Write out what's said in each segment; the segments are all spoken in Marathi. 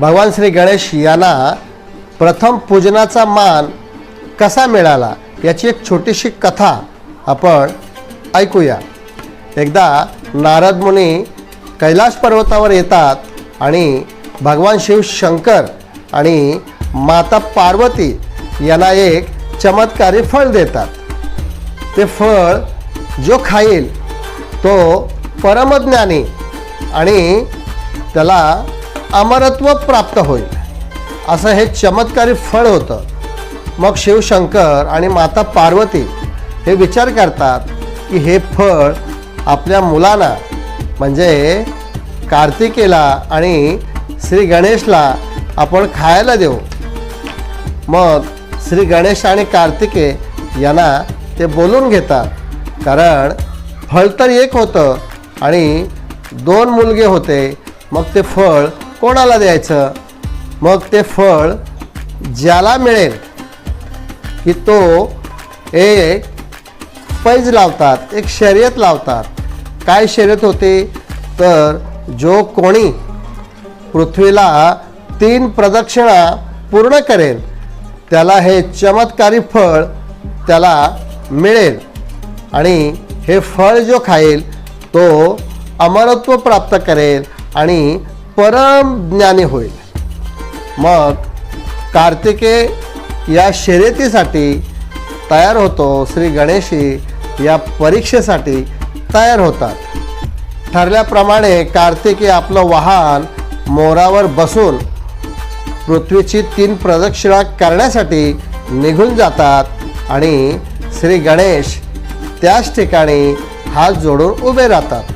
भगवान श्री गणेश यांना प्रथम पूजनाचा मान कसा मिळाला याची एक छोटीशी कथा आपण ऐकूया. एकदा नारद मुनी कैलास पर्वतावर येतात आणि भगवान शिव शंकर आणि माता पार्वती यांना एक चमत्कारी फळ देतात. ते फळ जो खाईल तो परमज्ञानी आणि त्याला अमरत्व प्राप्त होईल. असं हे चमत्कारी फळ होतं. मग शिवशंकर आणि माता पार्वती हे विचार करतात की हे फळ आपल्या मुलांना म्हणजे कार्तिकेला आणि श्री गणेशला आपण खायला देऊ. मग श्री गणेश आणि कार्तिके यांना ते बोलून घेतात. कारण फळ तर एक होतं आणि दोन मुलगे होते. मग ते फळ कोणाला द्यायचं? मग ते फळ ज्याला मिळेल की तो एक पैज लावतात एक शर्यत लावतात. काय शर्यत होते? तर जो कोणी पृथ्वीला तीन प्रदक्षिणा पूर्ण करेल त्याला हे चमत्कारी फळ त्याला मिळेल. आणि हे फळ जो खाईल तो अमरत्व प्राप्त करेल आणि परम ज्ञानी होईल. मग कार्तिके या शर्यतीसाठी तयार होतो. श्री गणेशी या परीक्षेसाठी तयार होतात. ठरल्याप्रमाणे कार्तिकी आपलं वाहन मोरावर बसून पृथ्वीची तीन प्रदक्षिणा करण्यासाठी निघून जातात आणि श्री गणेश त्याच ठिकाणी हात जोडून उभे राहतात.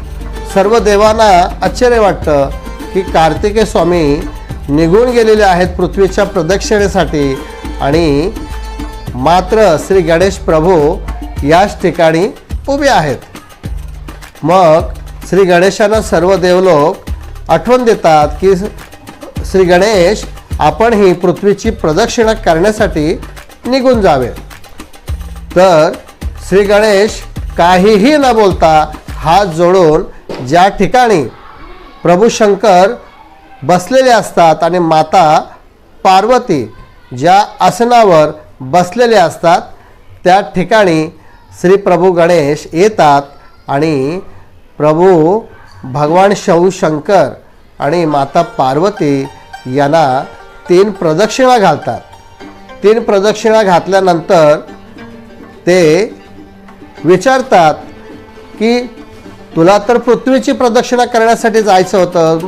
सर्व देवांना आश्चर्य वाटतं की कार्तिके स्वामी निघून गेलेले आहेत पृथ्वीच्या प्रदक्षिणेसाठी आणि मात्र श्री गणेश प्रभू याच ठिकाणी उभे आहेत. मग श्री गणेशांना सर्व देवलोक आठवण देतात की श्री गणेश आपण ही पृथ्वीची प्रदक्षिणा करण्यासाठी निघून जावे तर श्री गणेश काहीही न बोलता हात जोडून ज्या ठिकाणी प्रभू शंकर बसलेले असतात आणि माता पार्वती ज्या आसनावर बसलेले असतात त्या ठिकाणी श्री प्रभू गणेश येतात आणि प्रभू भगवान शव शंकर आणि माता पार्वती यांना तीन प्रदक्षिणा घालतात. तीन प्रदक्षिणा घातल्यानंतर ते विचारतात की तुला तर पृथ्वीची प्रदक्षिणा करण्यासाठी जायचं होतं.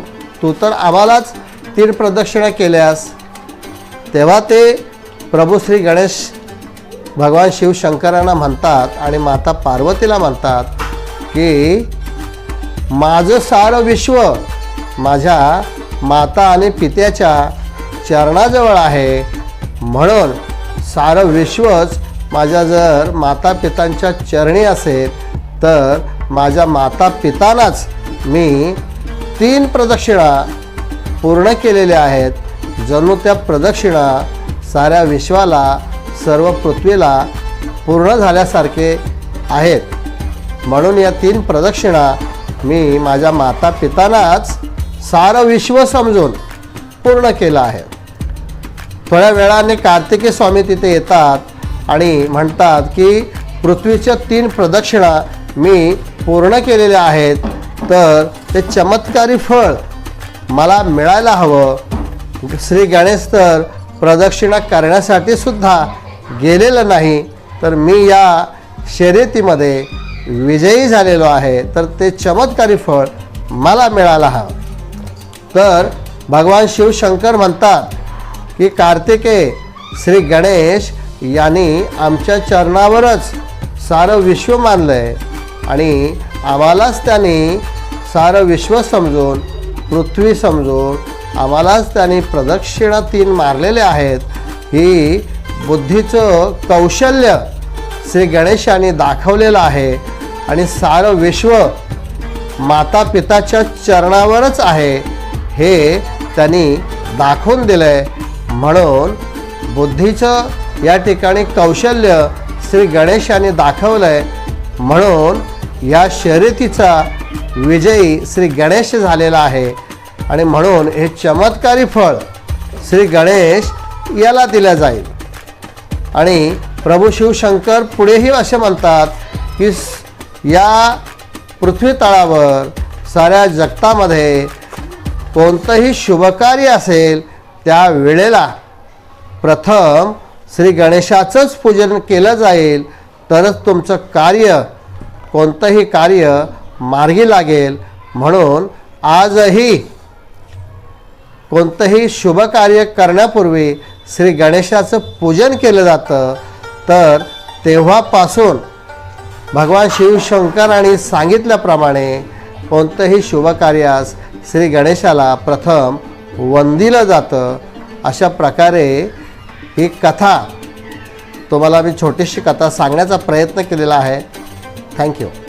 तू तर आम्हालाच तीन प्रदक्षिणा केल्यास. तेव्हा ते प्रभू श्री गणेश भगवान शिवशंकरांना म्हणतात आणि माता पार्वतीला म्हणतात की माझं सारं विश्व माझ्या माता आणि पित्याच्या चरणाजवळ आहे. म्हणून सारं विश्वच माझ्या जर माता पितांच्या चरणी असेल तर माझ्या माता पितानाच मी तीन प्रदक्षिणा पूर्ण केलेल्या आहेत. जणू त्या प्रदक्षिणा साऱ्या विश्वाला सर्व पृथ्वीला पूर्ण झाल्यासारखे आहेत. म्हणून या तीन प्रदक्षिणा मी माझ्या माता पितानाच सारं विश्व समजून पूर्ण केलं आहे. थोड्या वेळाने कार्तिकी स्वामी तिथे येतात आणि म्हणतात की पृथ्वीच्या तीन प्रदक्षिणा मी पूर्ण केलेल्या आहेत तर ते चमत्कारी फळ मला मिळायला हवं. श्री गणेश तर प्रदक्षिणा करण्यासाठी सुद्धा गेलेलं नाही तर मी या शर्यतीमध्ये विजयी झालेलो आहे तर ते चमत्कारी फळ मला मिळायला हवं. तर भगवान शिवशंकर म्हणतात की कार्तिके श्री गणेश यांनी आमच्या चरणावरच सारं विश्व मानलं आहे आणि आम्हालाच त्यांनी सारं विश्व समजून पृथ्वी समजून आम्हालाच त्यांनी प्रदक्षिणा तीन मारलेले आहेत. ही बुद्धीचं कौशल्य श्री गणेशाने दाखवलेलं आहे आणि सारं विश्व माता पिताच्या चरणावरच आहे. हे त्यांनी दाखवून दिलं आहे म्हणून बुद्धीचं या ठिकाणी कौशल्य श्री गणेशाने दाखवलं आहे म्हणून या शर्यतीचा विजयी श्री गणेश झालेला आहे. आणि म्हणून हे चमत्कारी फळ श्री गणेश याला दिलं जाईल. आणि प्रभू शिवशंकर पुढेही असे म्हणतात की या पृथ्वीतळावर साऱ्या जगतामध्ये कोणतंही शुभकार्य असेल त्या वेळेला प्रथम श्री गणेशाचंच पूजन केलं जाईल. तरच तुमचं कार्य कोणतंही कार्य मार्गी लागेल म्हणून आजही कोणतंही शुभ कार्य करण्यापूर्वी श्री गणेशाचं पूजन केलं जातं. तर तेव्हापासून भगवान शिवशंकरांनी सांगितल्याप्रमाणे कोणतंही शुभ कार्यास श्री गणेशाला प्रथम वंदिलं जातं. अशा प्रकारे ही कथा तुम्हाला मी छोटीशी कथा सांगण्याचा प्रयत्न केलेला आहे. Thank you.